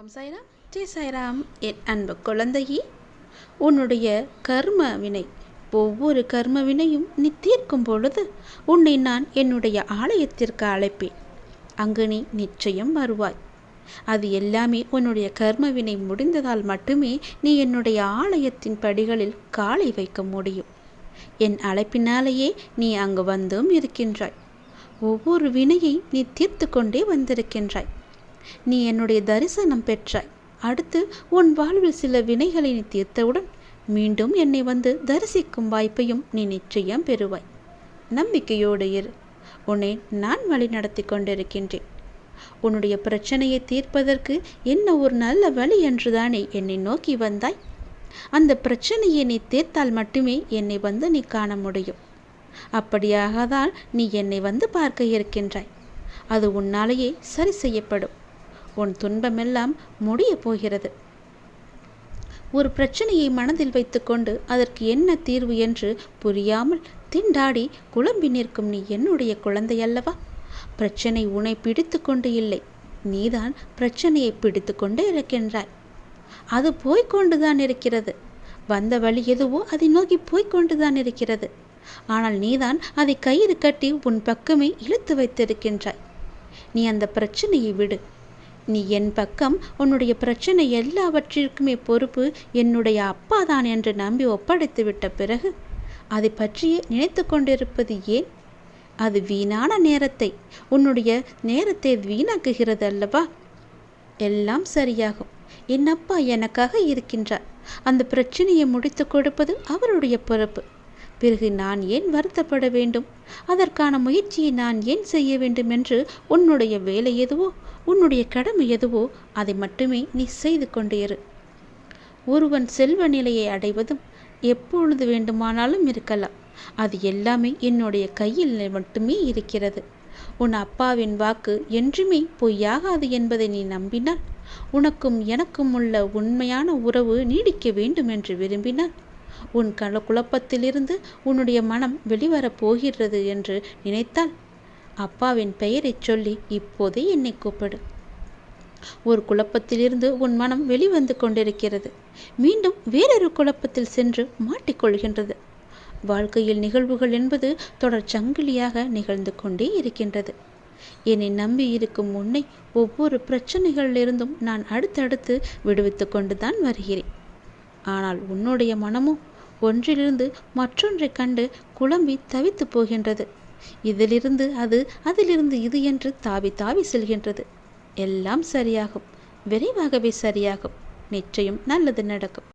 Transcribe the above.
ஓம் சாய்ராம் ஜெய் சாய்ராம் என் அன்பு குழந்தையே. உன்னுடைய கர்ம வினை ஒவ்வொரு கர்ம வினையும் நீ தீர்க்கும் பொழுது உன்னை நான் என்னுடைய ஆலயத்திற்கு அழைப்பேன். அங்கு நீ நிச்சயம் வருவாய். அது எல்லாமே உன்னுடைய கர்ம வினை முடிந்ததால் மட்டுமே நீ என்னுடைய ஆலயத்தின் படிகளில் காலை வைக்க முடியும். என் அழைப்பினாலேயே நீ அங்கு வந்தும் இருக்கின்றாய். ஒவ்வொரு வினையை நீ தீர்த்து கொண்டே வந்திருக்கின்றாய். நீ என்னுடைய தரிசனம் பெற்றாய். அடுத்து உன் வாழ்வில் சில வினைகளை நீ தீர்த்தவுடன் மீண்டும் என்னை வந்து தரிசிக்கும் வாய்ப்பையும் நீ நிச்சயம் பெறுவாய். நம்பிக்கையோடு இரு. உன்னை நான் வழி நடத்தி கொண்டிருக்கின்றேன். உன்னுடைய பிரச்சனையை தீர்ப்பதற்கு என்ன ஒரு நல்ல வழி என்றுதானே என்னை நோக்கி வந்தாய். அந்த பிரச்சனையை நீ தீர்த்தால் மட்டுமே என்னை வந்து நீ காண முடியும். அப்படியாகதான் நீ என்னை வந்து பார்க்க இருக்கின்றாய். அது உன்னாலேயே சரி செய்யப்படும். உன் துன்பமெல்லாம் முடியப் போகிறது. ஒரு பிரச்சனையை மனதில் வைத்துக்கொண்டு அதற்கு என்ன தீர்வு என்று புரியாமல் திண்டாடி குழம்பி நிற்கும் நீ என்னுடைய குழந்தை அல்லவா? பிரச்சனை உன்னை பிடித்து கொண்டு இல்லை. நீதான் பிரச்சனையை பிடித்து கொண்டு இருக்கின்றாய். அது போய்கொண்டுதான் இருக்கிறது. வந்த வழி எதுவோ அதை நோக்கி போய்கொண்டுதான் இருக்கிறது. ஆனால் நீதான் அதை கயிறு கட்டி உன் பக்கமே இழுத்து வைத்திருக்கின்றாய். நீ அந்த பிரச்சனையை விடு. நீ என் பக்கம் உன்னுடைய பிரச்சனை எல்லாவற்றிற்குமே பொறுப்பு என்னுடைய அப்பா தான் என்று நம்பி ஒப்படைத்து விட்ட பிறகு அதை பற்றியே நினைத்து கொண்டிருப்பது ஏன்? அது வீணான நேரத்தை உன்னுடைய நேரத்தை வீணாக்குகிறது அல்லவா எல்லாம் சரியாகும். என் அப்பா எனக்காக இருக்கின்றார். அந்த பிரச்சனையை முடித்து கொடுப்பது அவருடைய பொறுப்பு. பிறகு நான் ஏன் வருத்தப்பட வேண்டும்? அதற்கான முயற்சியை நான் ஏன் செய்ய வேண்டும் என்று உன்னுடைய வேலை எதுவோ? உன்னுடைய கடமை எதுவோ அதை மட்டுமே நீ செய்து கொண்டு இரு. ஒருவன் செல்வ நிலையை அடைவதும் எப்பொழுது வேண்டுமானாலும் இருக்கலாம். அது எல்லாமே என்னுடைய கையில் மட்டுமே இருக்கிறது. உன் அப்பாவின் வாக்கு என்றுமே பொய்யாகாது என்பதை நீ நம்பினால் உனக்கும் எனக்கும் உள்ள உண்மையான உறவு நீடிக்க வேண்டும் என்று விரும்பினால் உன் கல குழப்பத்திலிருந்து உன்னுடைய மனம் வெளிவரப் போகிறது என்று நினைத்தால் அப்பாவின் பெயரைச் சொல்லி இப்போதே என்னை கூப்பிடு. ஒரு குழப்பத்திலிருந்து உன் மனம் வெளிவந்து கொண்டிருக்கிறது. மீண்டும் வேறொரு குழப்பத்தில் சென்று மாட்டிக்கொள்கின்றது. வாழ்க்கையில் நிகழ்வுகள் என்பது தொடர் சங்கிலியாக நிகழ்ந்து கொண்டே இருக்கின்றது. என்னை நம்பி இருக்கும் உன்னை ஒவ்வொரு பிரச்சனைகளிலிருந்தும் நான் அடுத்தடுத்து விடுவித்து கொண்டுதான் வருகிறேன். ஆனால் உன்னுடைய மனமும் ஒன்றிலிருந்து மற்றொன்றை கண்டு குழம்பி தவித்து போகின்றது. இதிலிருந்து அது அதிலிருந்து இது என்று தாவி தாவி செல்கின்றது. எல்லாம் சரியாகும். விரைவாகவே சரியாகும். நிச்சயம் நல்லது நடக்கும்.